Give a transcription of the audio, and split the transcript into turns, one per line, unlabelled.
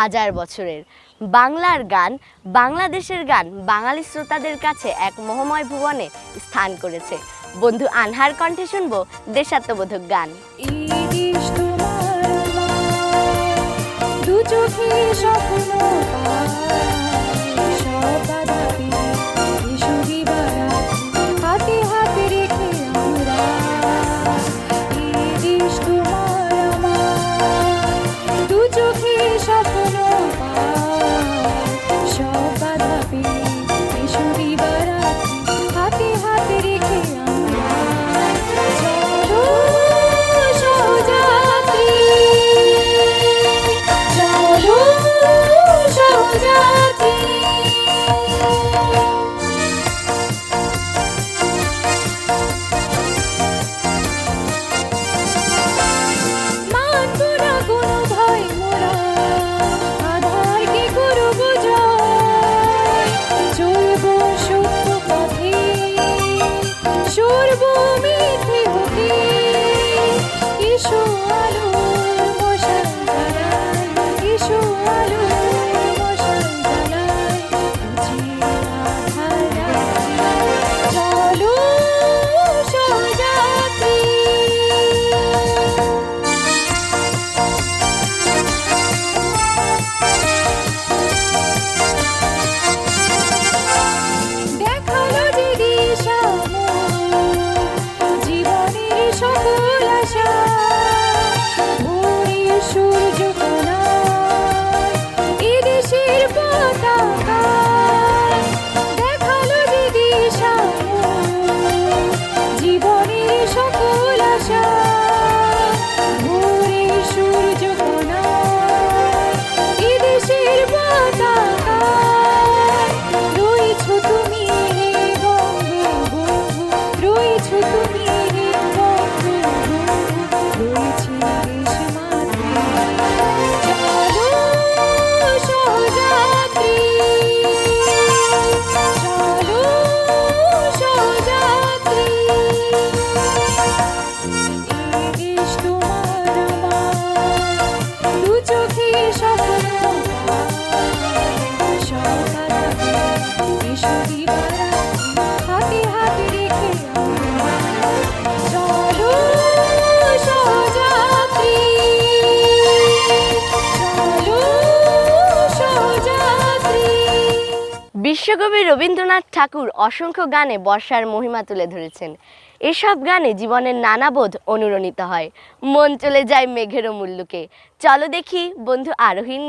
হাজার বছরের। বাংলার গান, বাংলাদেশের গান, বাঙালি শ্রোতাদের কাছে এক মহময় ভুবনে স্থান করেছে। বন্ধু আনহার কণ্ঠে শুনব দেশাত্মবোধক গান।
ভূমি থেকে এসো আলো
বিশ্বকবি রবীন্দ্রনাথ ঠাকুর অসংখ্য গানে বর্ষার মহিমা তুলে ধরেছেন। এসব গানে জীবনের নানা বোধ অনুরণিত হয়। মন চলে যায় মেঘেরও মুল্লুকে চলো দেখি বন্ধু আরোহীর